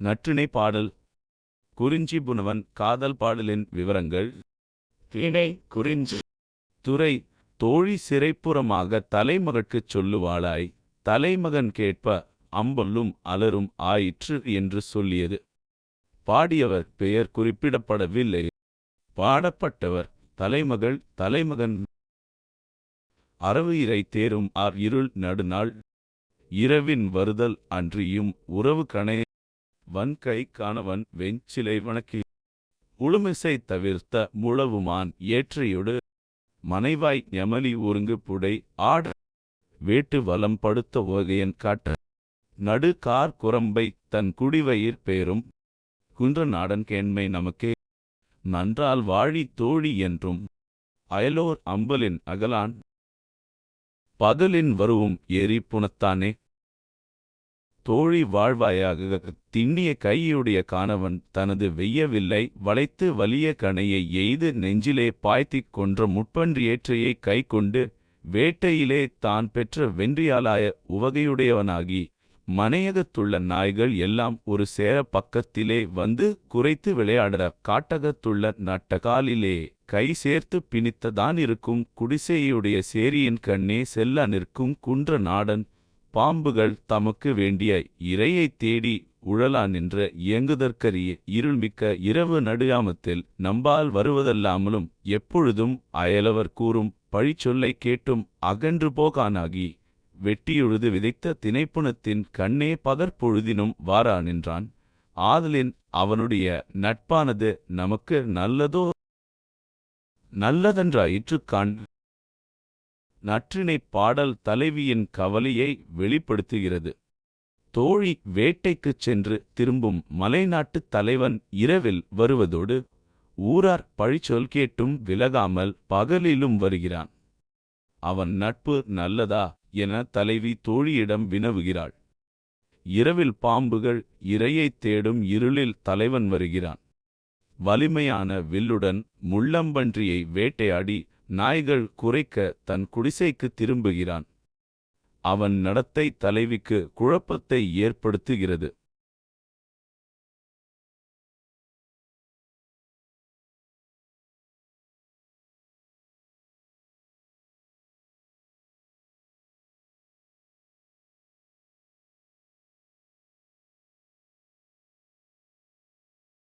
நற்றிணை பாடல். குறிஞ்சி புனவன் காதல் பாடலின் விவரங்கள். திணை குறிஞ்சி. துறை தோழி சிறைப்புறமாக தலைமகட்குச் சொல்லுவாளாய். தலைமகன் கேட்ப அம்பல்லும் அலரும் ஆயிற்று என்று சொல்லியது. பாடியவர் பெயர் குறிப்பிடப்படவில்லை. பாடப்பட்டவர் தலைமகள் தலைமகன். அரவு இறை தேரும் ஆர் இருள் நடுநாள். இரவின் வருதல் அன்றியும் உறவு வன் வன்கை காணவன் வெஞ்சிலை வணக்கி. உளுமிசை தவிர்த்த முழவுமான் ஏற்றையொடு. மனைவாய் யமலி ஒருங்கு புடை ஆட. வேட்டு வலம் படுத்த உகையன் காட்ட. நடு கார் குரம்பை தன் குடிவயிர் பேரும். குன்ற நாடன் கேண்மை நமக்கே. நன்றால் வாழி தோழி என்றும். அயலோர் அம்பலின் அகலான். பகலின் வருவும் எரி புனத்தானே. தோழி வாழ்வாயாக திண்ணிய கையுடைய காணவன் தனது வெய்யவில்லை வளைத்து வலிய கணையை எய்து நெஞ்சிலே பாய்த்திக் கொன்ற முட்பன்றியேற்றையை கை கொண்டு வேட்டையிலே தான் பெற்ற வென்றியாலாய உவகையுடையவனாகி மனையகத்துள்ள நாய்கள் எல்லாம் ஒரு சேர பக்கத்திலே வந்து குறைத்து விளையாடற காட்டகத்துள்ள நட்டகாலிலே கை சேர்த்து பிணித்ததான் இருக்கும் குடிசையுடைய சேரியின் கண்ணே செல்ல நிற்கும் குன்ற நாடன் பாம்புகள் தமக்கு வேண்டிய இரையைத் தேடி உழலா நின்ற இயங்குதற்கரிய இருள்மிக்க இரவு நடுயாமத்தில் நம்பால் வருவதல்லாமலும் எப்பொழுதும் அயலவர் கூறும் பழிச்சொல்லைக் கேட்டும் அகன்று போகானாகி வெட்டியுழுது விதைத்த திணைப்புணத்தின் கண்ணே பகற்பொழுதினும் வாரா நின்றான். ஆதலின் அவனுடைய நட்பானது நமக்கு நல்லதோ நல்லதென்றாயிற்றுக் கண் நற்றிணைப் பாடல் தலைவியின் கவலையை வெளிப்படுத்துகிறது. தோழி வேட்டைக்குச் சென்று திரும்பும் மலைநாட்டுத் தலைவன் இரவில் வருவதோடு ஊரார் பழிச்சொல் கேட்டும் விலகாமல் பகலிலும் வருகிறான். அவன் நட்பு நல்லதா என தலைவி தோழியிடம் வினவுகிறாள். இரவில் பாம்புகள் இரையைத் தேடும் இருளில் தலைவன் வருகிறான். வலிமையான வில்லுடன் முள்ளம்பன்றியை வேட்டையாடி நாய்கள் குறைக்க தன் குடிசைக்கு திரும்புகிறான். அவன் நடத்தை தலைவிக்கு குழப்பத்தை ஏற்படுத்துகிறது.